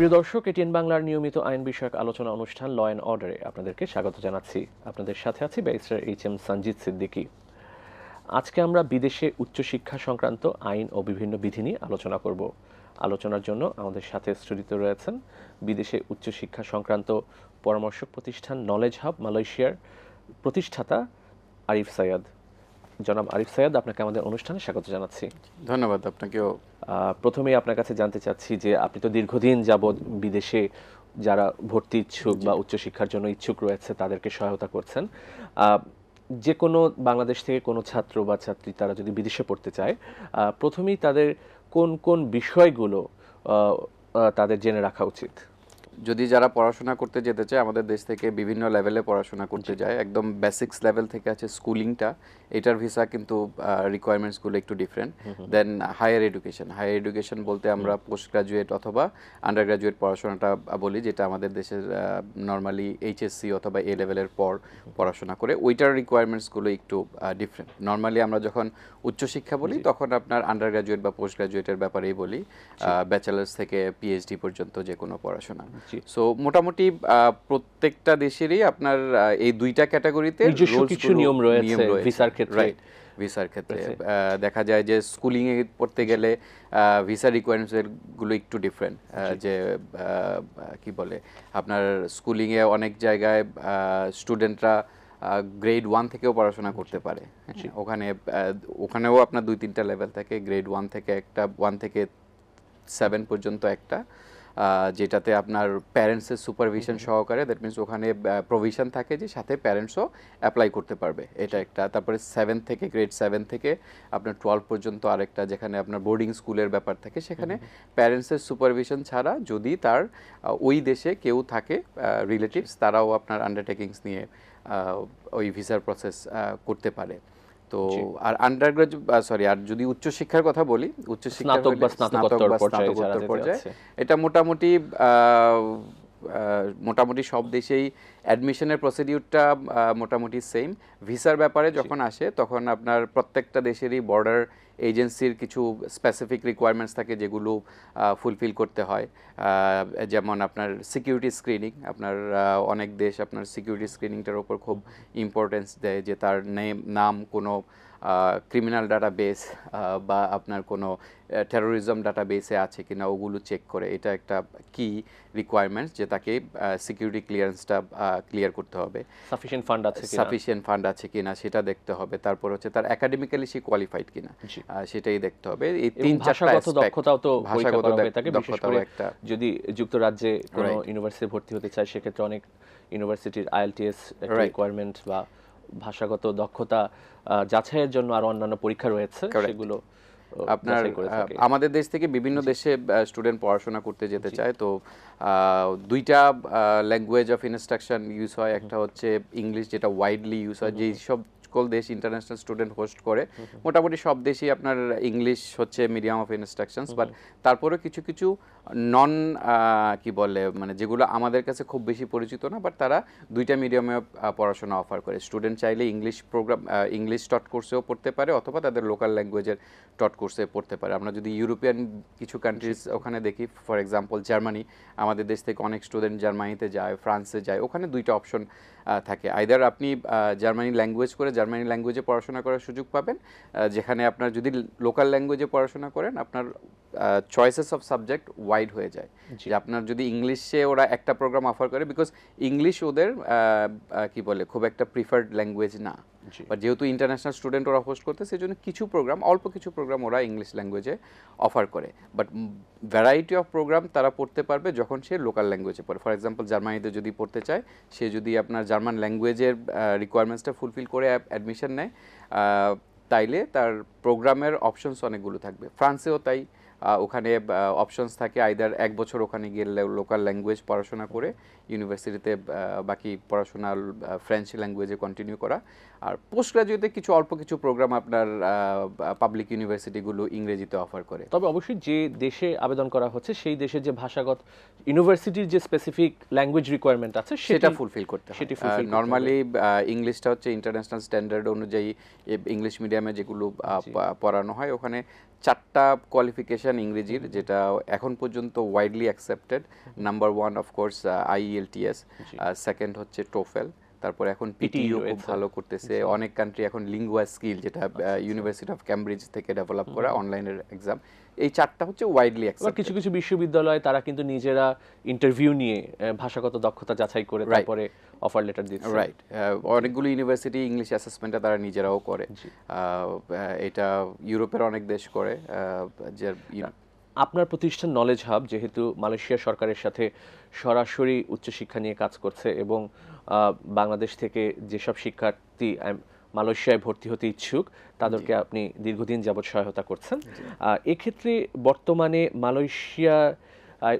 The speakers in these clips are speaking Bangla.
প্রিয় দর্শক, এটিএন বাংলার নিয়মিত আইন বিষয়ক আলোচনা অনুষ্ঠান ল অ্যান্ড অর্ডারে আপনাদেরকে স্বাগত জানাচ্ছি। আপনাদের সাথে আছি barrister H M Sanjit Siddiqui. আজকে আমরা বিদেশে উচ্চশিক্ষা সংক্রান্ত আইন ও বিভিন্ন বিধি নিয়ে আলোচনা করব। আলোচনার জন্য আমাদের সাথে স্টুডিওতে রয়েছেন বিদেশে উচ্চশিক্ষা সংক্রান্ত পরামর্শক প্রতিষ্ঠান নলেজ হাব মালয়েশিয়ার প্রতিষ্ঠাতা আরিফ সৈয়দ জনাব আরিফ সৈয়দ আপনাকে আমাদের অনুষ্ঠানে স্বাগত জানাচ্ছি। ধন্যবাদ আপনাকেও। প্রথমেই আপনার কাছে জানতে চাচ্ছি যে আপনি তো দীর্ঘদিন যাবৎ বিদেশে যারা ভর্তি ইচ্ছুক বা উচ্চশিক্ষার জন্য ইচ্ছুক রয়েছে তাদেরকে সহায়তা করছেন। যে কোনো বাংলাদেশ থেকে কোনো ছাত্র বা ছাত্রী তারা যদি বিদেশে পড়তে চায় প্রথমেই তাদের কোন কোন বিষয়গুলো তাদের জেনে রাখা উচিত? যদি যারা পড়াশোনা করতে যেতে চায় আমাদের দেশ থেকে বিভিন্ন লেভেলে পড়াশোনা করতে যায়। একদম বেসিক্স লেভেল থেকে আছে স্কুলিংটা এটার ভিসা কিন্তু রিকোয়ারমেন্টসগুলো একটু different then higher education higher education বলতে আমরা পোস্ট গ্রাজুয়েট অথবা আন্ডার গ্রাজুয়েট পড়াশোনাটা বলি যেটা আমাদের দেশের নর্মালি এইচএসসি অথবা এ লেভেলের পর পড়াশোনা করে। ওইটার রিকোয়ারমেন্টসগুলো একটু ডিফারেন্ট নর্মালি আমরা যখন উচ্চশিক্ষা বলি তখন আপনার আন্ডার গ্রাজুয়েট বা পোস্ট গ্রাজুয়েটের ব্যাপারেই বলি ব্যাচেলার্স থেকে পিএইচডি পর্যন্ত যে কোনো পড়াশোনা। সো মোটামুটি প্রত্যেকটা দেশেরই আপনার এই দুইটা ক্যাটাগরিতে কিছু নিয়ম রয়েছে ভিসার ক্ষেত্রে। ভিসার ক্ষেত্রে। দেখা যায় যে স্কুলিং এ পড়তে গেলে ভিসা রিকোয়ারমেন্টসগুলো একটু ডিফারেন্ট যে কি বলে আপনার স্কুলিং এ অনেক জায়গায় স্টুডেন্টরা গ্রেড ওয়ান থেকেও পড়াশোনা করতে পারে। হ্যাঁ, ওখানে ওখানেও আপনার দুই তিনটা লেভেল থাকে। গ্রেড ওয়ান থেকে একটা ওয়ান থেকে সেভেন পর্যন্ত একটা। যেটাতে আপনার প্যারেন্টসের সুপারভিশন সহকারে দ্যাট মিনস ওখানে প্রভিশন থাকে যে সাথে প্যারেন্টসও অ্যাপ্লাই করতে পারবে। এটা একটা তারপরে সেভেন থেকে গ্রেড সেভেন থেকে আপনার টুয়েলভ পর্যন্ত আরেকটা যেখানে আপনার বোর্ডিং স্কুলের ব্যাপার থাকে সেখানে প্যারেন্টসের সুপারভিশন ছাড়া যদি তার ওই দেশে কেউ থাকে রিলেটিভস তারাও আপনার আন্ডারটেকিংস নিয়ে ওই ভিসার প্রসেস করতে পারে। তো আর আন্ডার সরি আর যদি উচ্চশিক্ষার কথা বলি উচ্চশিক্ষা স্নাতক বা স্নাতকোত্তর স্নাতক বা পর্যায়ে স্নাতকোত্তর পর্যায়ে এটা মোটামুটি মোটামুটি সব দেশেই অ্যাডমিশনের প্রসিডিউরটা মোটামুটি সেম ভিসার ব্যাপারে যখন আসে তখন আপনার প্রত্যেকটা দেশেরই বর্ডার এজেন্সির কিছু স্পেসিফিক রিকোয়ারমেন্টস থাকে যেগুলো ফুলফিল করতে হয়। যেমন আপনার সিকিউরিটি স্ক্রিনিং আপনার অনেক দেশ আপনার সিকিউরিটি স্ক্রিনিংটার ওপর খুব ইম্পর্টেন্স দেয় যে তার নেম নাম কোনো ক্রিমিনাল ডাটা বেস বা আপনার কোনো টেরোরিজম ডাটা বেসে আছে কিনা ওগুলো চেক করে। এটা একটা কি রিকোয়ারমেন্টস যে তাকে সিকিউরিটি ক্লিয়ারেন্সটা ক্লিয়ার করতে হবে। সাফিসিয়েন্ট ফান্ড আছে সাফিসিয়েন্ট ফান্ড আছে কিনা সেটা দেখতে হবে। তারপর হচ্ছে তার একাডেমিক্যালি সে কোয়ালিফাইড কিনা সেটাই দেখতে হবে। এই তিন চারটা ভাষাগত দক্ষতাও তো ভাষাগত দক্ষতাও একটা যদি যুক্তরাজ্যে কোনো. ইউনিভার্সিটি ভর্তি হতে চায় সেক্ষেত্রে অনেক ইউনিভার্সিটির আইএলটিএস রিকোয়ারমেন্ট বা ভাষাগত দক্ষতা যাচাইয়ের জন্য আরও অন্যান্য পরীক্ষা রয়েছে সেগুলো আপনার। আমাদের দেশ থেকে বিভিন্ন দেশে স্টুডেন্ট পড়াশোনা করতে যেতে চায় তো আহ, দুইটা ল্যাঙ্গুয়েজ অফ ইনস্ট্রাকশন ইউজ হয় একটা হচ্ছে ইংলিশ যেটা ওয়াইডলি ইউজ হয় যেই সব সকল দেশ ইন্টারন্যাশনাল স্টুডেন্ট হোস্ট করে। মোটামুটি সব দেশই আপনার ইংলিশ হচ্ছে মিডিয়াম অফ ইনস্ট্রাকশনস বাট তারপরে কিছু কিছু নন কি বলে মানে যেগুলো আমাদের কাছে খুব বেশি পরিচিত না বাট তারা দুইটা মিডিয়ামে পড়াশোনা অফার করে। স্টুডেন্ট চাইলে ইংলিশ প্রোগ্রাম ইংলিশ টট কোর্সেও পড়তে পারে, অথবা তাদের লোকাল ল্যাঙ্গুয়েজের টট কোর্সে পড়তে পারে। আমরা যদি ইউরোপিয়ান কিছু কান্ট্রিজ ওখানে দেখি ফর এক্সাম্পল জার্মানি আমাদের দেশ থেকে অনেক স্টুডেন্ট জার্মানিতে যায় ফ্রান্সে যায়, ওখানে দুইটা অপশন থাকে। আইদার আপনি জার্মানি ল্যাঙ্গুয়েজ করে জার্মানি ল্যাঙ্গুয়েজে পড়াশোনা করার সুযোগ পাবেন যেখানে আপনার যদি লোকাল ল্যাঙ্গুয়েজে পড়াশোনা করেন আপনার চয়েসেস অফ সাবজেক্ট ওয়াইড হয়ে যায়। যে আপনার যদি ইংলিশে ওরা একটা প্রোগ্রাম অফার করে বিকজ ইংলিশ ওদের কি বলে খুব একটা প্রিফার্ড ল্যাঙ্গুয়েজ না। বাট যেহেতু ইন্টারন্যাশনাল স্টুডেন্ট ওরা হোস্ট করতে সেই জন্য কিছু প্রোগ্রাম অল্প কিছু প্রোগ্রাম ওরা ইংলিশ ল্যাঙ্গুয়েজে অফার করে। বাট ভ্যারাইটি অফ প্রোগ্রাম তারা পড়তে পারবে যখন সে লোকাল ল্যাঙ্গুয়েজে পড়ে। ফর এক্সাম্পল জার্মানিতে যদি পড়তে চায়, সে যদি আপনার জার্মান ল্যাঙ্গুয়েজের রিকোয়ারমেন্টসটা ফুলফিল করে অ্যাডমিশন নেয় তাইলে তার প্রোগ্রামের অপশনস অনেকগুলো থাকবে। ফ্রান্সেও তাই ওখানে অপশনস থাকে আইদার এক বছর ওখানে গিয়ে লোকাল ল্যাঙ্গুয়েজ পড়াশোনা করে ইউনিভার্সিটিতে বাকি পড়াশোনা ফ্রেঞ্চ ল্যাঙ্গুয়েজে কন্টিনিউ করা। আর পোস্ট গ্রাজুয়েটে কিছু অল্প কিছু প্রোগ্রাম আপনার পাবলিক ইউনিভার্সিটিগুলো ইংরেজিতে অফার করে। তবে অবশ্যই যে দেশে আবেদন করা হচ্ছে সেই দেশের যে ভাষাগত ইউনিভার্সিটির যে স্পেসিফিক ল্যাঙ্গুয়েজ রিকোয়ারমেন্ট আছে সেটা ফুলফিল করতে সেটি নর্মালি ইংলিশটা হচ্ছে ইন্টারন্যাশনাল স্ট্যান্ডার্ড অনুযায়ী ইংলিশ মিডিয়ামে যেগুলো পড়ানো হয় ওখানে চারটা কোয়ালিফিকেশান ইংরেজির যেটা এখন পর্যন্ত widely accepted number one of course IELTS second হচ্ছে টোফেল তারপর এখন পিটিও খুব। ভালো করতেছে। অনেক কান্ট্রি এখন লিঙ্গুয়া স্কিল যেটা ইউনিভার্সিটি অফ ক্যামব্রিজ থেকে ডেভেলপ করা অনলাইনের এক্সাম এই চারটা হচ্ছে ওয়াইডলি কিছু কিছু বিশ্ববিদ্যালয় তারা কিন্তু নিজেরা ইন্টারভিউ নিয়ে ভাষাগত দক্ষতা যাচাই করে তারপরে অফার লেটার দিচ্ছে। রাইট অনেকগুলো ইউনিভার্সিটি ইংলিশ অ্যাসেসমেন্টটা তারা নিজেরাও করে। এটা ইউরোপের অনেক দেশ করে যে আপনার প্রতিষ্ঠান নলেজ হাব যেহেতু মালয়েশিয়া সরকারের সাথে সরাসরি উচ্চশিক্ষা নিয়ে কাজ করছে এবং বাংলাদেশ থেকে যেসব শিক্ষার্থী মালয়েশিয়ায় ভর্তি হতে ইচ্ছুক। তাদেরকে আপনি দীর্ঘদিন যাবৎ সহায়তা করছেন। এক্ষেত্রে বর্তমানে মালয়েশিয়া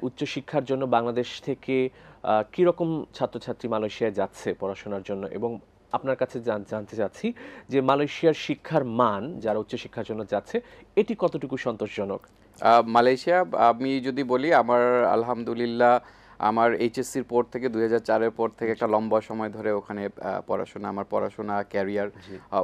উচ্চশিক্ষার জন্য বাংলাদেশ থেকে কীরকম ছাত্রছাত্রী মালয়েশিয়ায় যাচ্ছে পড়াশোনার জন্য? এবং আপনার কাছে জানতে চাচ্ছি যে মালয়েশিয়ার শিক্ষার মান যারা উচ্চশিক্ষার জন্য যাচ্ছে এটি কতটুকু সন্তোষজনক? মালয়েশিয়া আমি যদি বলি আমার আলহামদুলিল্লাহ আমার এইচএসসির পর থেকে দুই হাজার চারের পর থেকে একটা লম্বা সময় ধরে ওখানে পড়াশোনা আমার পড়াশোনা ক্যারিয়ার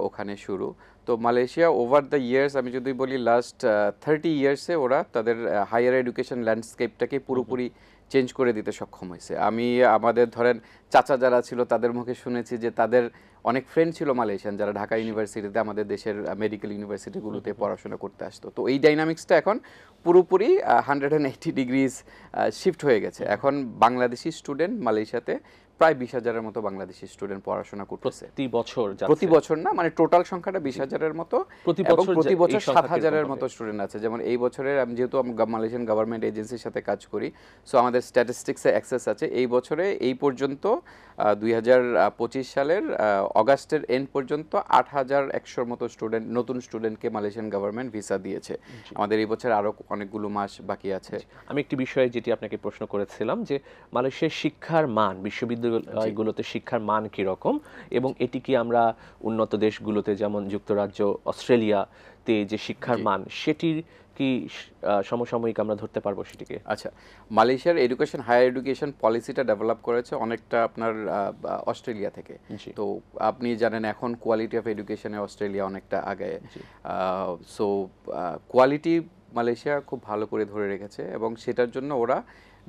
ওখানে শুরু। তো মালয়েশিয়া ওভার দ্য ইয়ার্স আমি যদি বলি লাস্ট থার্টি ইয়ার্সে ওরা তাদের হায়ার এডুকেশন ল্যান্ডস্কেপটাকে পুরোপুরি চেঞ্জ করে দিতে সক্ষম হয়েছে। আমি আমাদের ধরেন চাচা যারা ছিল তাদের মুখে শুনেছি যে তাদের অনেক ফ্রেন্ড ছিল মালয়েশিয়ান যারা ঢাকা ইউনিভার্সিটিতে আমাদের দেশের মেডিকেল ইউনিভার্সিটিগুলোতে পড়াশোনা করতে আসতো। তো এই ডাইনামিক্সটা এখন পুরোপুরি hundred and eighty degrees shift হয়ে গেছে। এখন বাংলাদেশি স্টুডেন্ট মালয়েশিয়াতে প্রায় বিশ হাজারের মতো বাংলাদেশি স্টুডেন্ট পড়াশোনা করতেছে। প্রতি বছর প্রতি বছর না মানে টোটাল সংখ্যাটা বিশ হাজারের মতো প্রতি এবং বছর প্রতি এই বছর সাত হাজারের মতো স্টুডেন্ট আছে। যেমন এই বছরের আমি যেহেতু মালয়েশিয়ান গভর্নমেন্ট এজেন্সির সাথে কাজ করি সো আমাদের স্ট্যাটিস্টিক্সে অ্যাক্সেস আছে। এই বছরে এই পর্যন্ত দুই হাজার পঁচিশ সালের অগাস্টের এন্ড পর্যন্ত আট হাজার একশোর মতো স্টুডেন্ট নতুন স্টুডেন্টকে মালয়েশিয়ান গভর্নমেন্ট ভিসা দিয়েছে। আমাদের এই বছর আরও অনেকগুলো মাস বাকি আছে। আমি একটি বিষয়ে যেটি আপনাকে প্রশ্ন করেছিলাম যে মালয়েশিয়ার শিক্ষার মান বিশ্ববিদ্যালয়গুলোতে শিক্ষার মান কীরকম? এবং এটি কি আমরা উন্নত দেশগুলোতে যেমন যুক্তরাজ্য অস্ট্রেলিয়াতে যে শিক্ষার মান সেটির কি সমসাময়িক আমরা ধরতে পারব সেটিকে? আচ্ছা মালয়েশিয়ার এডুকেশন হায়ার এডুকেশন পলিসিটা ডেভেলপ করেছে অনেকটা আপনার অস্ট্রেলিয়া থেকে। তো আপনি জানেন এখন কোয়ালিটি অফ এডুকেশনে অস্ট্রেলিয়া অনেকটা আগে। সো কোয়ালিটি মালয়েশিয়া খুব ভালো করে ধরে রেখেছে এবং সেটার জন্য ওরা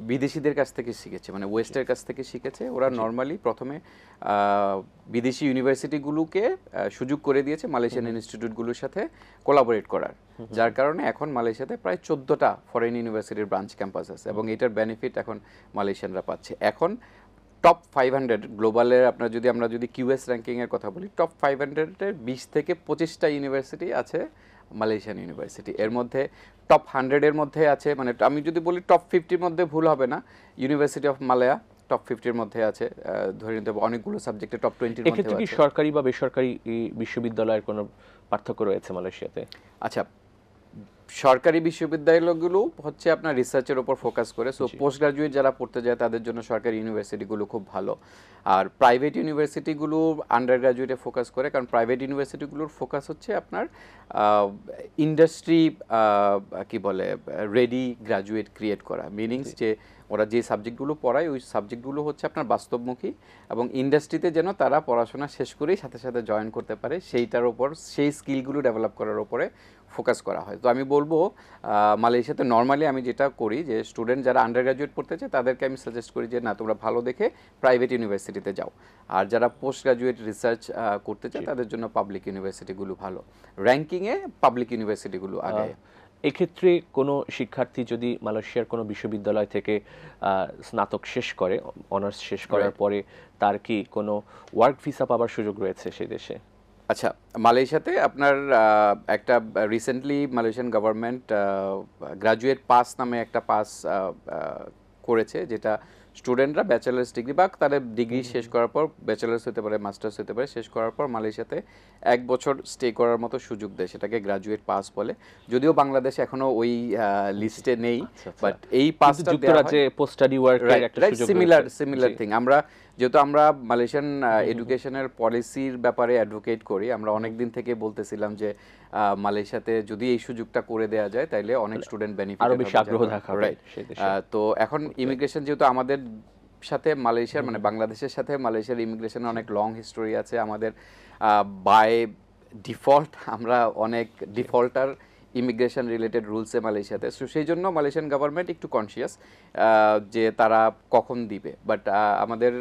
বিদেশিদের কাছ থেকে শিখেছে মানে ওয়েস্টের কাছ থেকে শিখেছে। ওরা নর্মালি প্রথমে বিদেশি ইউনিভার্সিটিগুলোকে সুযোগ করে দিয়েছে মালয়েশিয়ান ইনস্টিটিউটগুলোর সাথে কোলাবোরেট করার। যার কারণে এখন মালয়েশিয়াতে প্রায় চোদ্দোটা ফরেন ইউনিভার্সিটির ব্রাঞ্চ ক্যাম্পাস আছে এবং এটার বেনিফিট এখন মালয়েশিয়ানরা পাচ্ছে। এখন টপ ফাইভ হান্ড্রেড গ্লোবালের আপনার যদি আমরা যদি কিউএস র্যাঙ্কিংয়ের কথা বলি টপ ফাইভ হান্ড্রেডের বিশ থেকে পঁচিশটা ইউনিভার্সিটি আছে মালয়েশিয়ান ইউনিভার্সিটি এর মধ্যে টপ হান্ড্রেডের মধ্যে আছে মানে আমি যদি বলি টপ ফিফটির মধ্যে ভুল হবে না। ইউনিভার্সিটি অফ মালয়া টপ ফিফটির মধ্যে আছে। ধরে নিতে অনেকগুলো সাবজেক্টে টপ টোয়েন্টির মধ্যে এক্ষেত্রে কি সরকারি বা বেসরকারি বিশ্ববিদ্যালয়ের কোনো পার্থক্য রয়েছে মালয়েশিয়াতে? আচ্ছা সরকারি বিশ্ববিদ্যালয়গুলো হচ্ছে আপনার রিসার্চের উপর ফোকাস করে। সো পোস্ট গ্রাজুয়েট যারা পড়তে যায় তাদের জন্য সরকারি ইউনিভার্সিটিগুলো খুব ভালো। আর প্রাইভেট ইউনিভার্সিটিগুলো আন্ডার গ্রাজুয়েটে ফোকাস করে কারণ প্রাইভেট ইউনিভার্সিটিগুলোর ফোকাস হচ্ছে আপনার ইন্ডাস্ট্রি কি বলে রেডি গ্রাজুয়েট ক্রিয়েট করা। মিনিংস যে ওরা যে সাবজেক্টগুলো পড়ায় ওই সাবজেক্টগুলো হচ্ছে আপনার বাস্তবমুখী এবং ইন্ডাস্ট্রিতে যেন তারা পড়াশোনা শেষ করেই সাথে সাথে জয়েন করতে পারে সেইটার ওপর সেই স্কিলগুলো ডেভেলপ করার উপরে ফোকাস করা হয়। তো আমি বলব মালয়েশিয়াতে নর্মালি আমি যেটা করি যে স্টুডেন্ট যারা আন্ডার গ্রাজুয়েট পড়তে চায় তাদেরকে আমি সাজেস্ট করি যে না তোমরা ভালো দেখে প্রাইভেট ইউনিভার্সিটিতে যাও। আর যারা পোস্ট গ্রাজুয়েট রিসার্চ করতে চায় তাদের জন্য পাবলিক ইউনিভার্সিটিগুলো ভালো। র্যাঙ্কিংয়ে পাবলিক ইউনিভার্সিটিগুলো আগে। এক্ষেত্রে কোনো শিক্ষার্থী যদি মালয়েশিয়ার কোনো বিশ্ববিদ্যালয় থেকে স্নাতক শেষ করে অনার্স শেষ করার পরে তার কি কোনো ওয়ার্ক ভিসা পাওয়ার সুযোগ রয়েছে সেই দেশে? আচ্ছা মালয়েশিয়াতে আপনার একটা recently Malaysian government graduate pass নামে একটা পাস করেছে যেটা স্টুডেন্টরা ব্যাচেলার্স ডিগ্রি বা তাদের ডিগ্রি শেষ করার পর ব্যাচেলার্স হতে পারে মাস্টার্স হতে পারে শেষ করার পর মালয়েশিয়াতে এক বছর স্টে করার মতো সুযোগ দেয় সেটাকে গ্রাজুয়েট পাস বলে। যদিও বাংলাদেশ এখনও ওই লিস্টে নেই আচ্ছা, আচ্ছা। বাট এই পাসটা যুক্তরাজ্যে পোস্ট স্টাডি ওয়ার্কের একটা সুযোগ সিমিলার সিমিলার থিং আমরা যেহেতু আমরা মালয়েশিয়ান এডুকেশনের পলিসির ব্যাপারে অ্যাডভোকেট করি আমরা অনেক দিন থেকে বলতেছিলাম যে মালয়েশিয়াতে যদি এই সুযোগটা করে দেওয়া যায় তাইলে অনেক স্টুডেন্ট বেনিফিট আরও বেশি আগ্রহ দেখাবে দেশে। তো এখন ইমিগ্রেশন যেহেতু আমাদের সাথে মালয়েশিয়ার মানে বাংলাদেশের সাথে মালয়েশিয়ার ইমিগ্রেশনের অনেক লং হিস্টোরি আছে। আমাদের বাই ডিফল্ট আমরা অনেক ডিফল্টার ইমিগ্রেশন রিলেটেড রুলসে মালয়েশিয়াতে। সো সেই জন্য মালয়েশিয়ান গভর্নমেন্ট একটু কনসিয়াস যে তারা কখন দিবে। বাট আমাদের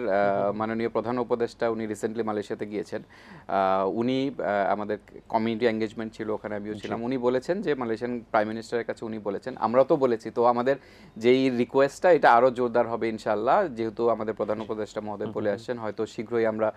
মাননীয় প্রধান উপদেষ্টা উনি রিসেন্টলি মালয়েশিয়াতে গিয়েছেন। উনি আমাদের কমিউনিটি এঙ্গেজমেন্ট ছিল ওখানে আমিও ছিলাম। উনি বলেছেন যে মালয়েশিয়ান প্রাইম মিনিস্টারের কাছে উনি বলেছেন আমরাও তো বলেছি। তো আমাদের যেই রিকোয়েস্টটা এটা আরও জোরদার হবে ইনশাল্লাহ যেহেতু আমাদের প্রধান উপদেষ্টা মহোদয় বলে আসছেন হয়তো শীঘ্রই আমরা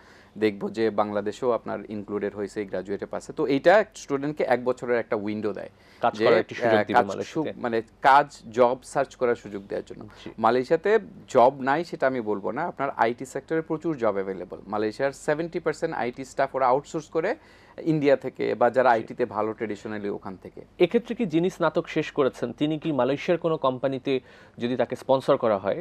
দেখব যে বাংলাদেশেও আপনার ইনক্লুডেড হয়েছে এই গ্রাজুয়েটের পাশে। তো এইটা স্টুডেন্টকে এক বছরের একটা উইন্ডো দেয়। কাজ করার একটি সুযোগ দিবে মালয়েশিয়াতে। মানে কাজ জব সার্চ করার সুযোগ দেওয়ার জন্য। মালয়েশিয়াতে জব নাই সেটা আমি বলব না। আপনার আইটি সেক্টরে প্রচুর জব অ্যাভেলেবল মালয়েশিয়ার সেভেন্টি পার্সেন্ট আইটি স্টাফ ওরা আউটসোর্স করে ইন্ডিয়া থেকে বা যারা আইটিতে ভালো ট্রেডিশনালি ওখান থেকে। এক্ষেত্রে কি যিনি স্নাতক শেষ করেছেন তিনি কি মালয়েশিয়ার কোনো কোম্পানিতে যদি তাকে স্পন্সর করা হয়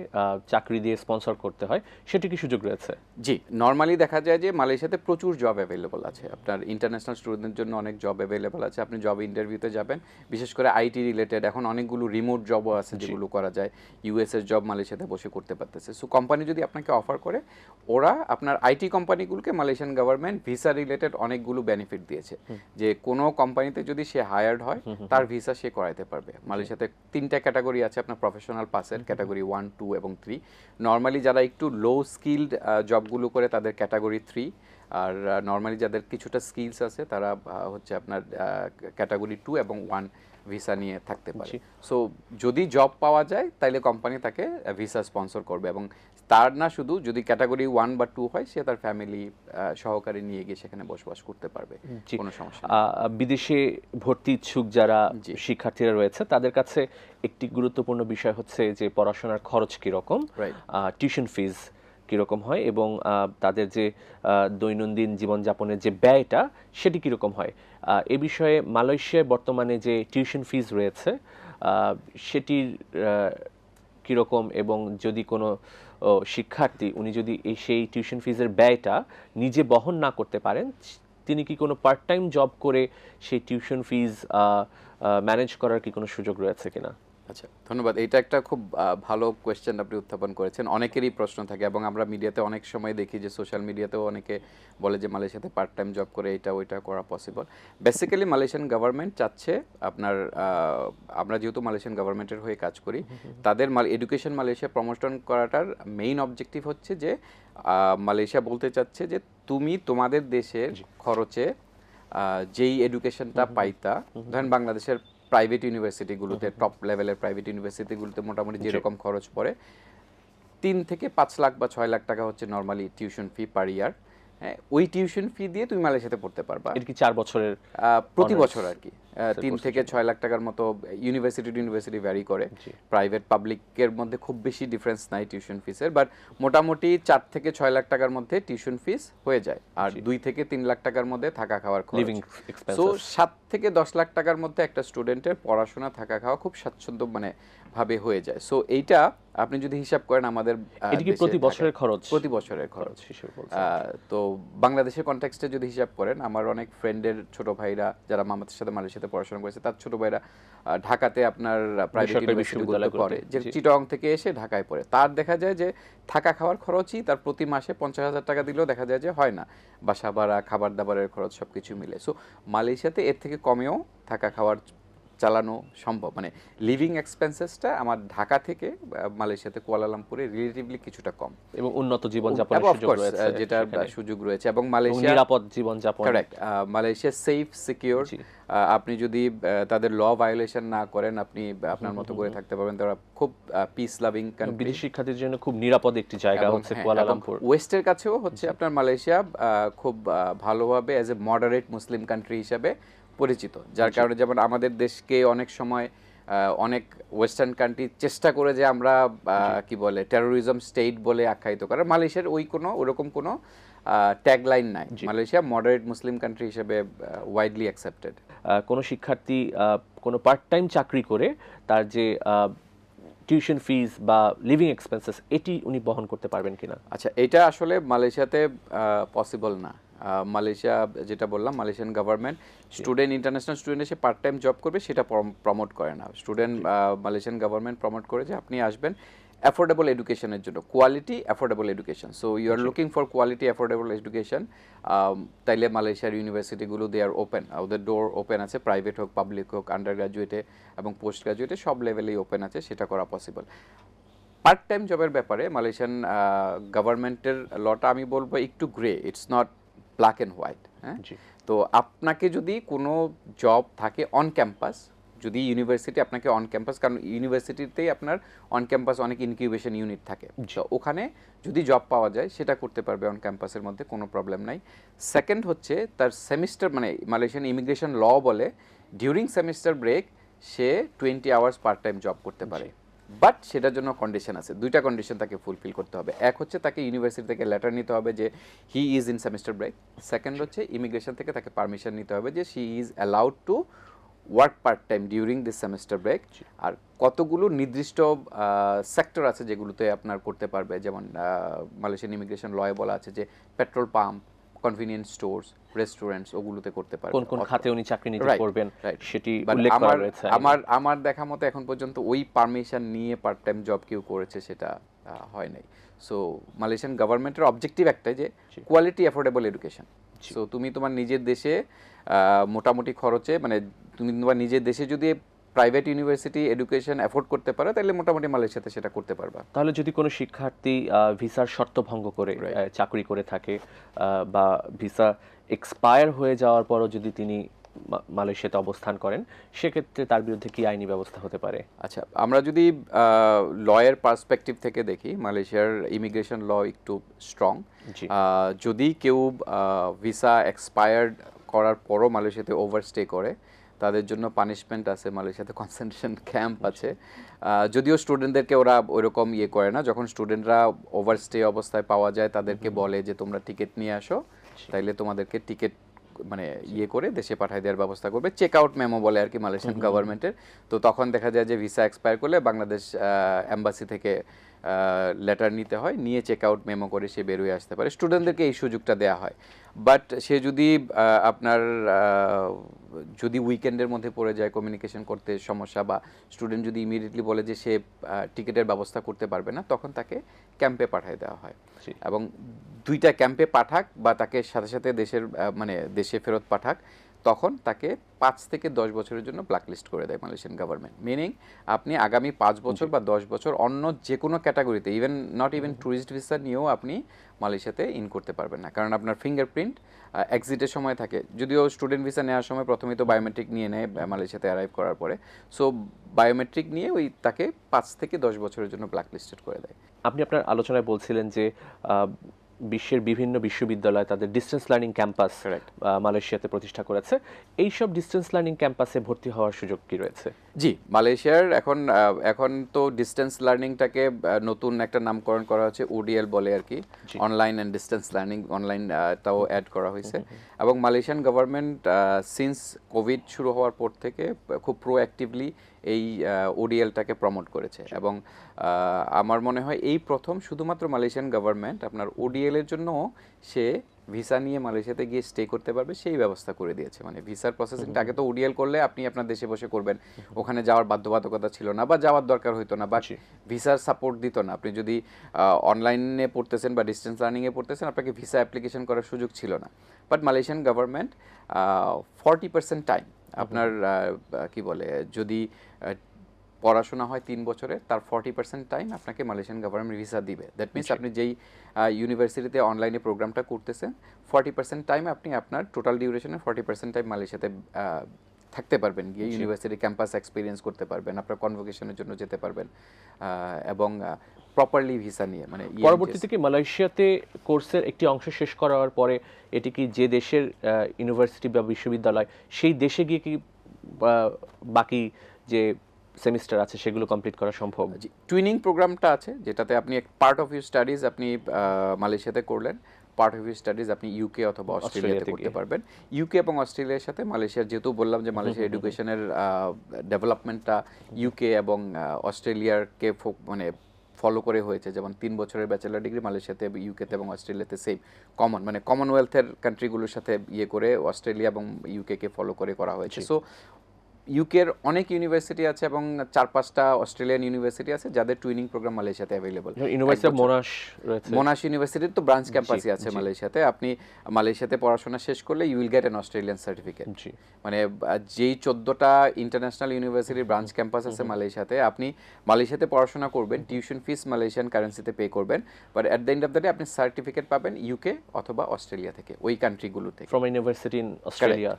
চাকরি দিয়ে স্পন্সর করতে হয় সেটি কি সুযোগ রয়েছে? জি নর্মালি দেখা যায় যে মালয়েশিয়াতে প্রচুর জব অ্যাভেলেবল আছে। আপনার ইন্টারন্যাশনাল স্টুডেন্টদের জন্য অনেক জব অ্যাভেলেবল আছে। আপনি জব ইন্টারভিউতে যাবেন বিশেষ করে আইটি রিলেটেড এখন অনেকগুলো রিমোট জবও আছে যেগুলো করা যায়। ইউএস এর জব মালয়েশিয়াতে বসে করতে পারতেছে। সো কোম্পানি যদি আপনাকে অফার করে ওরা আপনার আইটি কোম্পানিগুলোকে মালয়েশিয়ান গভর্নমেন্ট ভিসা রিলেটেড অনেকগুলো বেনিফিট দিয়েছে। যে কোনো কোম্পানিতে যদি সে হায়ার্ড হয় তার ভিসা সে করাইতে পারবে। মালয়েশিয়াতে তিনটা ক্যাটাগরি আছে আপনার প্রফেশনাল পাসের ক্যাটাগরি ওয়ান টু এবং থ্রি নর্মালি যারা একটু লো স্কিলড জবগুলো করে তাদের ক্যাটাগরি থ্রি আর নর্মালি যাদের কিছুটা স্কিলস আছে তারা হচ্ছে আপনার ক্যাটাগরি টু এবং ওয়ান ভিসা নিয়ে থাকতে পারে। সো যদি জব পাওয়া যায় তাহলে কোম্পানি তাকে ভিসা স্পন্সর করবে এবং তার না শুধু যদি ক্যাটাগরি ওয়ান বা টু হয় সে তার ফ্যামিলি সহকারে নিয়ে গিয়ে সেখানে বসবাস করতে পারবে। কোনো সমস্যা আহ, বিদেশে ভর্তি ইচ্ছুক যারা। শিক্ষার্থীরা রয়েছে তাদের কাছে একটি গুরুত্বপূর্ণ বিষয় হচ্ছে যে পড়াশোনার খরচ কীরকম টিউশন ফিজ কীরকম হয় এবং তাদের যে দৈনন্দিন জীবনযাপনের যে ব্যয়টা সেটি কীরকম হয়। এ বিষয়ে মালয়েশিয়ায় বর্তমানে যে টিউশন ফিজ রয়েছে সেটির কীরকম এবং যদি কোনো শিক্ষার্থী উনি যদি সেই টিউশন ফিজের ব্যয়টা নিজে বহন না করতে পারেন, তিনি কি কোনো পার্ট টাইম জব করে সেই টিউশন ফিজ ম্যানেজ করার কি কোনো সুযোগ রয়েছে কিনা? আচ্ছা ধন্যবাদ। এটা একটা খুব ভালো কোয়েশ্চেন আপনি উত্থাপন করেছেন। অনেকেরই প্রশ্ন থাকে এবং আমরা মিডিয়াতে অনেক সময় দেখি যে সোশ্যাল মিডিয়াতেও অনেকে বলে যে মালয়েশিয়াতে পার্ট টাইম জব করে এটা ওইটা করা পসিবল বেসিক্যালি মালয়েশিয়ান গভর্নমেন্ট চাচ্ছে আপনার আমরা যেহেতু মালয়েশিয়ান গভর্নমেন্টের হয়ে কাজ করি তাদের মাল এডুকেশন মালয়েশিয়া প্রমোশন করাটার মেইন অবজেক্টিভ হচ্ছে যে মালয়েশিয়া বলতে চাচ্ছে যে তুমি তোমাদের দেশের খরচে যেই এডুকেশনটা পাইতা ধরেন বাংলাদেশের প্রাইভেট ইউনিভার্সিটিগুলোতে টপ লেভেলের প্রাইভেট ইউনিভার্সিটিগুলোতে মোটামুটি যেরকম খরচ পড়ে তিন থেকে পাঁচ লাখ বা ছয় লাখ টাকা হচ্ছে নর্মালি টিউশন ফি পার ইয়ার হ্যাঁ ওই টিউশন ফি দিয়ে তুমি মালয়েশিয়াতে পড়তে পারবা। এর কি চার বছরের প্রতি বছর আর কি। তিন থেকে ছয় লাখ টাকার মতো ইউনিভার্সিটি টু ইউনিভার্সিটি ভ্যারি করে। প্রাইভেট পাবলিকের মধ্যে খুব বেশি ডিফারেন্স নাই টিউশন ফিসের বাট মোটামুটি চার থেকে ছয় লাখ টাকার মধ্যে টিউশন ফিস হয়ে যায়। আর দুই থেকে তিন লাখ টাকার মধ্যে থাকা খাওয়ার লিভিং সো সাত থেকে দশ লাখ টাকার মধ্যে একটা স্টুডেন্টের পড়াশোনা থাকা খাওয়া খুব স্বাচ্ছন্দ্য মানে ভাবে হয়ে যায়। সো এইটা আপনি যদি হিসাব করেন আমাদের এটি কি প্রতি বছরের খরচ? প্রতি বছরের খরচ। তো বাংলাদেশের কনটেক্সটে যদি হিসাব করেন আমার অনেক ফ্রেন্ডের ছোট ভাইরা যারা মামাদের সাথে মালয়েশিয়াতে পড়াশোনা করেছে তার ছোট ভাইরা ঢাকাতে আপনার প্রাইভেট ইউনিভার্সিটিগুলোতে পড়ে। যে। চিটং থেকে এসে ঢাকায় পড়ে। তার দেখা যায় যে থাকা খাওয়ার খরচই তার প্রতি মাসে পঞ্চাশ হাজার টাকা দিলেও দেখা যায় যে হয় না। বাসা ভাড়া খাবার দাবারের খরচ সব কিছু মিলে। সো মালয়েশিয়াতে এর থেকে কমেও থাকা খাওয়ার চালানো সম্ভব। মানে লিভিং এক্সপেন্সেসটা আমার ঢাকা থেকে মালয়েশিয়াতে কুয়ালালামপুরে রিলেটিভলি কিছুটা কম। এবং উন্নত জীবনযাপনের সুযোগ রয়েছে সেখানে। সুযোগ রয়েছে। এবং মালয়েশিয়া নিরাপদ জীবনযাপন। কারেক্ট মালয়েশিয়া সেফ সিকিউর আপনি যদি তাদের ল ভায়োলেশন না করেন আপনি আপনার মতো করে থাকতে পারবেন। তারা খুব পিস লাভিং কান্ট্রি বিদেশি শিক্ষার্থীদের জন্য খুব নিরাপদ একটি জায়গা হচ্ছে হ্যাঁ, কুয়ালালামপুর। ওয়েস্টের কাছেও হচ্ছে আপনার মালয়েশিয়া খুব ভালোভাবে as a moderate Muslim country হিসাবে পরিচিত যার কারণে যেমন আমাদের দেশকে অনেক সময় অনেক ওয়েস্টার্ন কান্ট্রি চেষ্টা করে যে আমরা কি বলে টেরোরিজম স্টেট বলে আখ্যায়িত করে। মালয়েশিয়ার ওই কোনো ওরকম কোনো ট্যাগলাইন নাই। মালয়েশিয়া মডারেট মুসলিম কান্ট্রি হিসেবে ওয়াইডলি অ্যাকসেপ্টেড কোনো শিক্ষার্থী কোনো পার্ট টাইম চাকরি করে তার যে টিউশন ফিজ বা লিভিং এক্সপেন্সেস এটি উনি বহন করতে পারবেন কিনা? আচ্ছা এটা আসলে মালয়েশিয়াতে পসিবল না। মালয়েশিয়া যেটা বললাম Malaysian government student international student এসে পার্ট টাইম জব করবে সেটা প্রমোট করে না। স্টুডেন্ট মালয়েশিয়ান গভর্নমেন্ট প্রমোট করে যে আপনি আসবেন অ্যাফোর্ডেবল এডুকেশনের জন্য quality affordable education so you are looking for quality affordable education তাইলে মালয়েশিয়ার ইউনিভার্সিটিগুলো দে আর ওপেন ওদের ডোর ওপেন আছে প্রাইভেট হোক পাবলিক হোক আন্ডার গ্রাজুয়েটে এবং পোস্ট গ্রাজুয়েটে সব লেভেলেই ওপেন আছে সেটা করা পসিবল পার্ট টাইম জবের ব্যাপারে মালয়েশিয়ান গভর্নমেন্টের লটা আমি বলব একটু grey it's not black and white হ্যাঁ? তো আপনাকে যদি কোনো জব থাকে অন ক্যাম্পাস যদি ইউনিভার্সিটি আপনাকে অন ক্যাম্পাস কারণ ইউনিভার্সিটিতেই আপনার অন ক্যাম্পাস অনেক ইনকিউবেশন ইউনিট থাকে। ওখানে যদি জব পাওয়া যায় সেটা করতে পারবে অন ক্যাম্পাসের মধ্যে কোনো প্রবলেম নাই। সেকেন্ড হচ্ছে তার সেমিস্টার মানে মালয়েশিয়ান ইমিগ্রেশন ল বলে ডিউরিং সেমিস্টার ব্রেক সে twenty hours part time job করতে পারে। বাট সেটার জন্য কন্ডিশন আছে। দুইটা কন্ডিশন তাকে ফুলফিল করতে হবে। এক হচ্ছে তাকে ইউনিভার্সিটি থেকে লেটার নিতে হবে যে he is in semester break second হচ্ছে ইমিগ্রেশন থেকে তাকে পারমিশন নিতে হবে যে she is allowed to work part time during this semester break আর কতগুলো নির্দিষ্ট সেক্টর আছে যেগুলোতে আপনার করতে পারবে। যেমন মালয়েশিয়ান ইমিগ্রেশন লয়ে বলা আছে যে petrol pump convenience stores restaurants ওগুলোতে করতে পারবে কোন কোন খাতে উনি চাকরি নিতে করবেন সেটি উল্লেখ করা রয়েছে আমার আমার দেখা মতো এখন পর্যন্ত ওই পারমিশন নিয়ে পার্ট টাইম জব কেউ করেছে সেটা হয় নাই। সো মালয়েশিয়ান গভর্নমেন্টের অবজেক্টিভ একটাই যে কোয়ালিটি অ্যাফোর্ডেবল এডুকেশন সো তুমি তোমার নিজের দেশে মোটামুটি খরচে মানে তুমি তোমার নিজের দেশে যদি প্রাইভেট ইউনিভার্সিটি এডুকেশন অ্যাফোর্ড করতে পারো তাহলে মোটামুটি মালয়েশিয়াতে সেটা করতে পারবা। তাহলে যদি কোনো শিক্ষার্থী ভিসার শর্ত ভঙ্গ করে চাকরি করে থাকে বা ভিসা এক্সপায়ার হয়ে যাওয়ার পরও যদি তিনি মালয়েশিয়াতে অবস্থান করেন সেক্ষেত্রে তার বিরুদ্ধে কি আইনি ব্যবস্থা হতে পারে? আচ্ছা আমরা যদি লয়ের পার্সপেক্টিভ থেকে দেখি মালয়েশিয়ার ইমিগ্রেশন ল একটু স্ট্রং। যদি কেউ ভিসা এক্সপায়ার্ড করার পরও মালয়েশিয়াতে ওভারস্টে করে তাদের জন্য পানিশমেন্ট আছে মালয়েশিয়াতে কনসেন্ট্রেশন ক্যাম্প আছে। যদিও স্টুডেন্টদেরকে ওরা ওইরকম ইয়ে করে না যখন স্টুডেন্টরা ওভারস্টে অবস্থায় পাওয়া যায় তাদেরকে বলে যে তোমরা টিকিট নিয়ে আসো। তাইলে তোমাদেরকে টিকিট মানে ইয়ে করে দেশে পাঠায় দেওয়ার ব্যবস্থা করবে। চেক আউট মেমো বলে আর কি মালয়েশিয়ান গভর্নমেন্টের তো তখন দেখা যায় যে ভিসা এক্সপায়ার করলে বাংলাদেশ এম্বাসি থেকে লেটার নিতে হয় নিয়ে চেক আউট মেমো করে সে বেরোয় আসতে পারে। স্টুডেন্টদেরকে এই সুযোগটা দেওয়া হয়। বাট সে যদি আপনার যদি উইকেন্ডের মধ্যে পড়ে যায় কমিউনিকেশন করতে সমস্যা বা স্টুডেন্ট যদি ইমিডিয়েটলি বলে যে সে টিকিটের ব্যবস্থা করতে পারবে না তখন তাকে ক্যাম্পে পাঠিয়ে দেওয়া হয়। এবং দুইটা ক্যাম্পে পাঠাক বা তাকে সাথে সাথে দেশের মানে দেশে ফেরত পাঠাক। তখন তাকে পাঁচ থেকে দশ বছরের জন্য ব্ল্যাকলিস্ট করে দেয় মালয়েশিয়ান গভর্নমেন্ট মিনিং আপনি আগামী পাঁচ বছর বা দশ বছর অন্য যে কোনো ক্যাটাগরিতে even not even tourist visa নিয়েও আপনি মালয়েশিয়াতে ইন করতে পারবেন না। কারণ আপনার ফিঙ্গারপ্রিন্ট এক্সিটের সময় থাকে। যদিও স্টুডেন্ট ভিসা নেওয়ার সময় প্রথমে তো বায়োমেট্রিক নিয়ে নেয় মালয়েশিয়াতে অ্যারাইভ করার পরে। সো বায়োমেট্রিক নিয়ে ওই তাকে পাঁচ থেকে দশ বছরের জন্য ব্ল্যাকলিস্টেড করে দেয়। আপনি আপনার আলোচনায় বলছিলেন যে বিশ্বের বিভিন্ন বিশ্ববিদ্যালয় তাদের ডিস্টেন্স লার্নিং ক্যাম্পাস. মালয়েশিয়াতে প্রতিষ্ঠা করেছে এইসব ডিস্টেন্স লার্নিং ক্যাম্পাসে ভর্তি হওয়ার সুযোগ কি রয়েছে জি মালয়েশিয়ার এখন এখন তো ডিস্টেন্স লার্নিংটাকে নতুন একটা নামকরণ করা হচ্ছে ওডিএল বলে আর কি। Online and distance learning online তাও অ্যাড করা হয়েছে। এবং মালয়েশিয়ান গভর্নমেন্ট সিন্স কোভিড শুরু হওয়ার পর থেকে খুব প্রোঅ্যাক্টিভলি এই ওডিএলটাকে প্রমোট করেছে। এবং আমার মনে হয় এই প্রথম শুধুমাত্র মালয়েশিয়ান গভর্নমেন্ট আপনার ওডিএল এর জন্য সে ভিসা নিয়ে মালয়েশিয়াতে গিয়ে স্টে করতে পারবে সেই ব্যবস্থা করে দিয়েছে। মানে ভিসার প্রসেসিংটা আগে তো ওডিএল করলে আপনি আপনার দেশে বসে করবেন। ওখানে যাওয়ার বাধ্যবাধকতা ছিল না বা যাওয়ার দরকার হতো না বা ভিসার সাপোর্ট দিত না। আপনি যদি অনলাইনে পড়তেছেন বা ডিস্টেন্স লার্নিংয়ে পড়তেছেন আপনাকে ভিসা অ্যাপ্লিকেশন করার সুযোগ ছিল না। But Malaysian government forty percent time আপনার কি বলে যদি পড়াশোনা হয় তিন বছরে তার ফর্টি পার্সেন্ট টাইম আপনাকে মালয়েশিয়ান গভর্নমেন্ট ভিসা দিবে। দ্যাট মিনস আপনি যেই ইউনিভার্সিটিতে অনলাইনে প্রোগ্রামটা করতেছেন ফর্টি পার্সেন্ট টাইম আপনি আপনার টোটাল ডিউরেশনের ফর্টি পার্সেন্ট টাইম মালয়েশিয়াতে থাকতে পারবেন। গিয়ে ইউনিভার্সিটি ক্যাম্পাস এক্সপিরিয়েন্স করতে পারবেন আপনার কনভোকেশনের জন্য যেতে পারবেন এবং প্রপারলি ভিসা নিয়ে মানে EMGS পরবর্তীতে কি মালয়েশিয়াতে কোর্সের একটি অংশ শেষ করার পরে এটি কি যে দেশের ইউনিভার্সিটি বা বিশ্ববিদ্যালয় সেই দেশে গিয়ে কি বাকি যে সেমিস্টার আছে সেগুলো কমপ্লিট করা সম্ভব। টুইনিং প্রোগ্রামটা আছে যেটাতে আপনি পার্ট অফ ইউর স্টাডিজ আপনি মালয়েশিয়াতে করলেন পার্ট অফ ইউর স্টাডিজ আপনি ইউকে অথবা অস্ট্রেলিয়াতে করতে পারবেন। ইউকে এবং অস্ট্রেলিয়ার সাথে মালয়েশিয়ার যেহেতু বললাম যে মালয়েশিয়া এডুকেশনের ডেভেলপমেন্টটা ইউকে এবং অস্ট্রেলিয়ারকে মানে ফলো করে হয়েছে যেমন তিন বছরের ব্যাচেলার ডিগ্রি মালয়েশিয়াতে ইউকেতে এবং অস্ট্রেলিয়াতে সেম কমন মানে কমনওয়েলথের কান্ট্রিগুলোর সাথে ইয়ে করে অস্ট্রেলিয়া এবং ইউকে কে ফলো করে করা হয়েছে। সো ইউকের অনেক ইউনিভার্সিটি আছে এবং চার পাঁচটা অস্ট্রেলিয়ান ইউনিভার্সিটি আছে যাদের টুইনিং প্রোগ্রাম মালয়েশিয়াতে অ্যাভেলেবল ইউনিভার্সিটি মোনাশ রয়েছে। মোনাশ ইউনিভার্সিটির তো ব্রাঞ্চ ক্যাম্পাসই আছে মালয়েশিয়াতে। আপনি মালয়েশিয়াতে পড়াশোনা শেষ করলে you will get an Australian certificate মানে যেই চোদ্দোটা ইন্টারন্যাশনাল ইউনিভার্সিটির ব্রাঞ্চ ক্যাম্পাস আছে মালয়েশিয়াতে আপনি মালয়েশিয়াতে পড়াশোনা করবেন টিউশন ফিস মালয়েশিয়ান কারেন্সিতে পে করবেন but at the end of the day আপনি সার্টিফিকেট পাবেন ইউকে অথবা অস্ট্রেলিয়া থেকে ওই কান্ট্রিগুলো থেকে। From university in Australia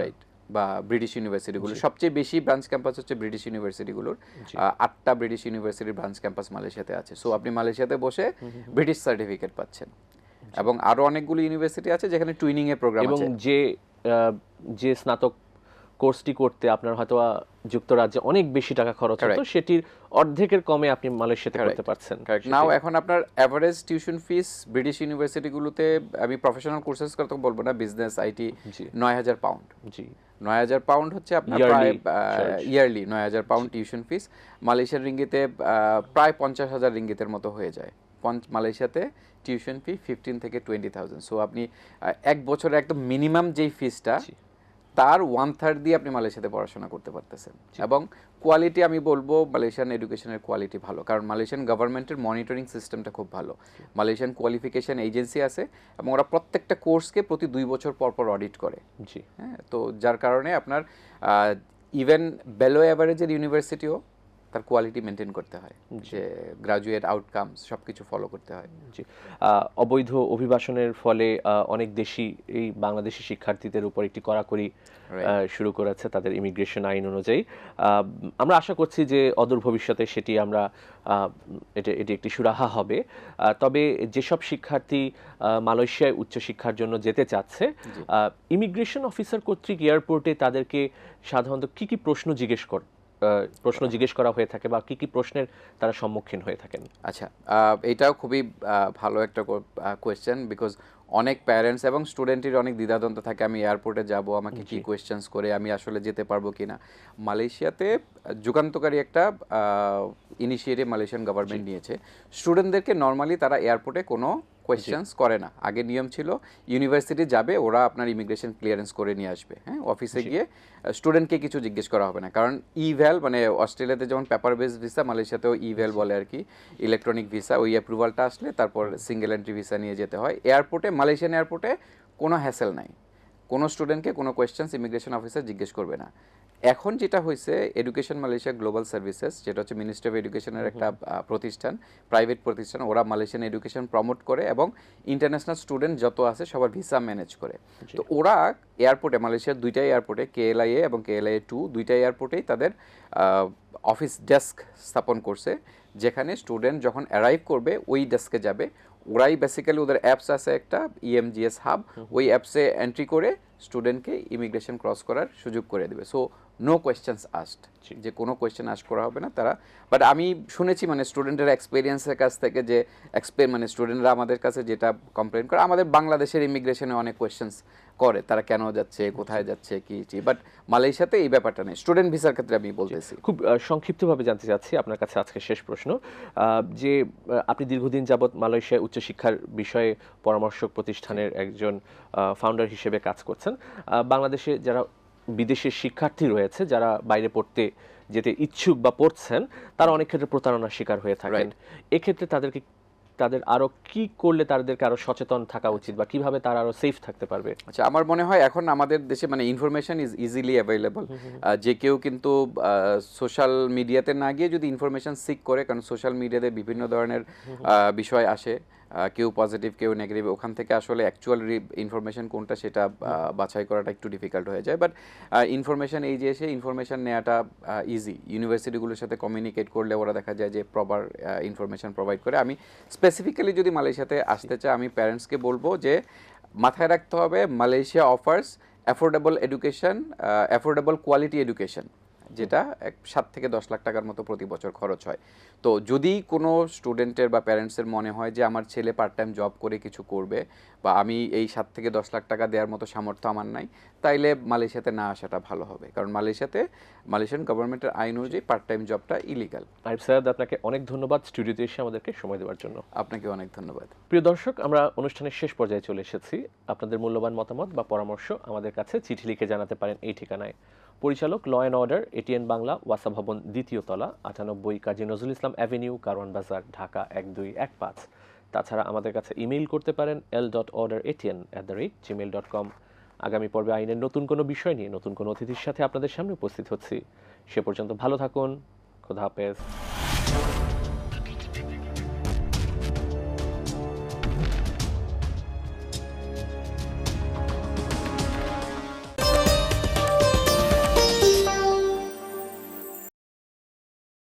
right বা ব্রিটিশ ইউনিভার্সিটিগুলো সবচেয়ে বেশি ব্রাঞ্চ ক্যাম্পাস হচ্ছে ব্রিটিশ ইউনিভার্সিটিগুলোর আটটা ব্রিটিশ ইউনিভার্সিটির ব্রাঞ্চ ক্যাম্পাস মালয়েশিয়াতে আছে। সো আপনি মালয়েশিয়াতে বসে ব্রিটিশ সার্টিফিকেট পাচ্ছেন। এবং আরও অনেকগুলো ইউনিভার্সিটি আছে যেখানে টুইনিং এর প্রোগ্রাম এবং যে যে স্নাতক কোর্সটি করতে আপনার হয়তো যুক্তরাজ্যে অনেক বেশি টাকা খরচ হতো. সেটির অর্ধেকের কমে আপনি মালয়েশিয়াতে করতে পারছেন। নাও এখন আপনার অ্যাভারেজ টিউশন ফিস ব্রিটিশ ইউনিভার্সিটিগুলোতে আমি প্রফেশনাল কোর্সেস কথা বলব না বিজনেস আইটি নয় হাজার পাউন্ড জি। নয় হাজার পাউন্ড হচ্ছে আপনার প্রায় ইয়ারলি নয় হাজার পাউন্ড টিউশন ফিস মালয়েশিয়ার রিঙ্গিতে আহ, প্রায় পঞ্চাশ হাজার রিঙ্গিতের মতো হয়ে যায়। পঞ্চ- মালয়েশিয়াতে টিউশন ফি ফিফটিন থেকে টোয়েন্টি থাউজেন্ড সো আপনি এক বছরে একদম মিনিমাম যেই ফিসটা। তার ওয়ান থার্ড দিয়ে আপনি মালয়েশিয়াতে পড়াশোনা করতে পারতেছেন। এবং কোয়ালিটি আমি বলব মালয়েশিয়ান এডুকেশনের কোয়ালিটি ভালো। কারণ মালয়েশিয়ান গভর্নমেন্টের মনিটরিং সিস্টেমটা খুব ভালো। মালয়েশিয়ান কোয়ালিফিকেশন এজেন্সি আছে এবং ওরা প্রত্যেকটা কোর্সকে প্রতি দুই বছর পর পর অডিট করে। জি। হ্যাঁ তো যার কারণে আপনার ইভেন বেলো অ্যাভারেজের ইউনিভার্সিটিও তার কোয়ালিটি মেনটেন করতে হয়। যে গ্রাজুয়েট আউটকামস সব কিছু ফলো করতে হয়। জি। অবৈধ অভিবাসনের ফলে অনেক দেশই এই বাংলাদেশি শিক্ষার্থীদের উপর একটি কড়াকড়ি শুরু করেছে তাদের ইমিগ্রেশন আইন অনুযায়ী। আমরা আশা করছি যে অদূর ভবিষ্যতে সেটি আমরা এটা এটি একটি সুরাহা হবে। তবে যেসব শিক্ষার্থী মালয়েশিয়ায় উচ্চশিক্ষার জন্য যেতে চাচ্ছে ইমিগ্রেশন অফিসার কর্তৃক এয়ারপোর্টে তাদেরকে সাধারণত কি কি প্রশ্ন জিজ্ঞেস কর প্রশ্ন জিজ্ঞেস করা হয়ে থাকে বা কি কি প্রশ্নের তারা সম্মুখীন হয়ে থাকেন? আচ্ছা এটাও খুবই ভালো একটা কোয়েশ্চেন বিকজ অনেক প্যারেন্টস এবং স্টুডেন্টের অনেক দ্বিধাদ্বন্দ্ব থাকে। আমি এয়ারপোর্টে যাব আমাকে কি কোয়েশ্চেন্স করে আমি আসলে যেতে পারব কিনা। মালয়েশিয়াতে যুগান্তকারী একটা ইনিশিয়েটিভ মালয়েশিয়ান গভর্নমেন্ট নিয়েছে। স্টুডেন্টদেরকে নর্মালি তারা এয়ারপোর্টে কোনো কোয়েশ্চেন্স করে না। আগে নিয়ম ছিল ইউনিভার্সিটি যাবে ওরা আপনার ইমিগ্রেশন ক্লিয়ারেন্স করে নিয়ে আসবে হ্যাঁ? অফিসে গিয়ে স্টুডেন্টকে কিছু জিজ্ঞেস করা হবে না। কারণ ই ভ্যাল মানে অস্ট্রেলিয়াতে যেমন পেপার বেস ভিসা মালয়েশিয়াতেও ই ভ্যাল বলে আর কি ইলেকট্রনিক ভিসা ওই অ্যাপ্রুভালটা আসলে তারপর সিঙ্গেল এন্ট্রি ভিসা নিয়ে যেতে হয়। এয়ারপোর্টে মালয়েশিয়ান এয়ারপোর্টে কোনো হ্যাসেল নাই। কোনো স্টুডেন্টকে কোনো কোয়েশ্চেন্স ইমিগ্রেশন অফিসার জিজ্ঞেস করবে না। এখন যেটা হয়েছে এডুকেশন মালয়েশিয়া গ্লোবাল সার্ভিসেস যেটা হচ্ছে মিনিস্ট্রি অফ এডুকেশনের একটা প্রতিষ্ঠান প্রাইভেট প্রতিষ্ঠান ওরা মালয়েশিয়ান এডুকেশন প্রমোট করে এবং ইন্টারন্যাশনাল স্টুডেন্ট যত আছে সবার ভিসা ম্যানেজ করে। তো ওরা এয়ারপোর্টে মালয়েশিয়ার দুইটা এয়ারপোর্টে কে এল কেএলআইএ এবং কেএলআইএ টু দুইটা এয়ারপোর্টেই তাদের অফিস ডেস্ক স্থাপন করছে যেখানে স্টুডেন্ট যখন অ্যারাইভ করবে ওই ডেস্কে যাবে। ওরাই বেসিক্যালি ওদের অ্যাপস আছে একটা E ইএমজিএস হাব ওই অ্যাপসে এন্ট্রি করে স্টুডেন্টকে ইমিগ্রেশন ক্রস করার সুযোগ করে দেবে। সো নো কোয়েশ্চেন্স আস্ট যে কোনো কোয়েশ্চেন আস্ক করা হবে না তারা। বাট আমি শুনেছি মানে স্টুডেন্টের এক্সপিরিয়েন্সের কাছ থেকে যে এক্সপে মানে স্টুডেন্টরা আমাদের কাছে যেটা কমপ্লেন করে আমাদের বাংলাদেশের ইমিগ্রেশনে অনেক কোয়েশ্চেন্স করে। তারা কেন যাচ্ছে কোথায় যাচ্ছে কি বাট মালয়েশিয়াতে এই ব্যাপারটা নেই। স্টুডেন্ট ভিসার ক্ষেত্রে আমি বলতেছি। খুব সংক্ষিপ্তভাবে জানতে চাচ্ছি আপনার কাছে আজকে শেষ প্রশ্ন। যে আপনি দীর্ঘদিন যাবৎ মালয়েশিয়ায় উচ্চশিক্ষার বিষয়ে পরামর্শক প্রতিষ্ঠানের একজন ফাউন্ডার হিসেবে কাজ করছেন। আহ, বাংলাদেশে যারা বিদেশের শিক্ষার্থী রয়েছে যারা বাইরে পড়তে যেতে ইচ্ছুক বা পড়ছেন তারা অনেক ক্ষেত্রে প্রতারণার শিকার হয়ে থাকেন। এক্ষেত্রে তাদেরকে তাদের আরও কি করলে তাদেরকে আরও সচেতন থাকা উচিত বা কীভাবে তারা আরও সেফ থাকতে পারবে? আচ্ছা আমার মনে হয় এখন আমাদের দেশে মানে ইনফরমেশন ইজ ইজিলি অ্যাভেলেবল যে কেউ কিন্তু সোশ্যাল মিডিয়াতে না গিয়ে যদি ইনফরমেশন সিক করে কারণ সোশ্যাল মিডিয়াতে বিভিন্ন ধরনের বিষয় আসে কেউ পজিটিভ কেউ নেগেটিভ ওখান থেকে আসলে অ্যাকচুয়াল ইনফরমেশন কোনটা সেটা বাছাই করাটা একটু ডিফিকাল্ট হয়ে যায়। বাট ইনফরমেশন এই যে এসে ইনফরমেশন নেওয়াটা ইজি ইউনিভার্সিটিগুলোর সাথে কমিউনিকেট করলে ওরা দেখা যায় যে প্রপার ইনফরমেশন প্রোভাইড করে। আমি স্পেসিফিক্যালি যদি মালয়েশিয়াতে আসতে চাই, আমি প্যারেন্টসকে বলব যে মাথায় রাখতে হবে Malaysia offers affordable education affordable quality education যেটা এক সাত থেকে দশ লাখ টাকার মতো প্রতি বছর খরচ হয়। তো যদি কোনো স্টুডেন্টের বা প্যারেন্টসের মনে হয় যে আমার ছেলে পার্ট টাইম জব করে কিছু করবে বা আমি এই সাত থেকে দশ লাখ টাকা দেওয়ার মতো সামর্থ্য আমার নাই তাইলে মালয়েশিয়াতে না আসাটা ভালো হবে। কারণ মালয়েশিয়াতে মালয়েশিয়ান গভর্নমেন্টের আইন অনুযায়ী পার্ট টাইম জবটা ইলিগাল আরিফ সৈয়দ আপনাকে অনেক ধন্যবাদ স্টুডিওতে এসে আমাদেরকে সময় দেওয়ার জন্য। আপনাকে অনেক ধন্যবাদ। প্রিয় দর্শক আমরা অনুষ্ঠানের শেষ পর্যায়ে চলে এসেছি। আপনাদের মূল্যবান মতামত বা পরামর্শ আমাদের কাছে চিঠি লিখে জানাতে পারেন এই ঠিকানায়। পরিচালক law and order ATN Bangla ওয়াসা ভবন, দ্বিতীয় তলা, আটানব্বই কাজী নজরুল ইসলাম অ্যাভিনিউ কারওয়ান বাজার, ঢাকা এক দুই এক পাঁচ। তাছাড়া আমাদের কাছে ইমেইল করতে পারেন L dot order ATN at the rate Gmail dot com আগামী পর্বে আইনের নতুন কোনো বিষয় নিয়ে, নতুন কোনো অতিথির সাথে আপনাদের সামনে উপস্থিত হচ্ছি। সে পর্যন্ত ভালো থাকুন, খোদা হাফেজ।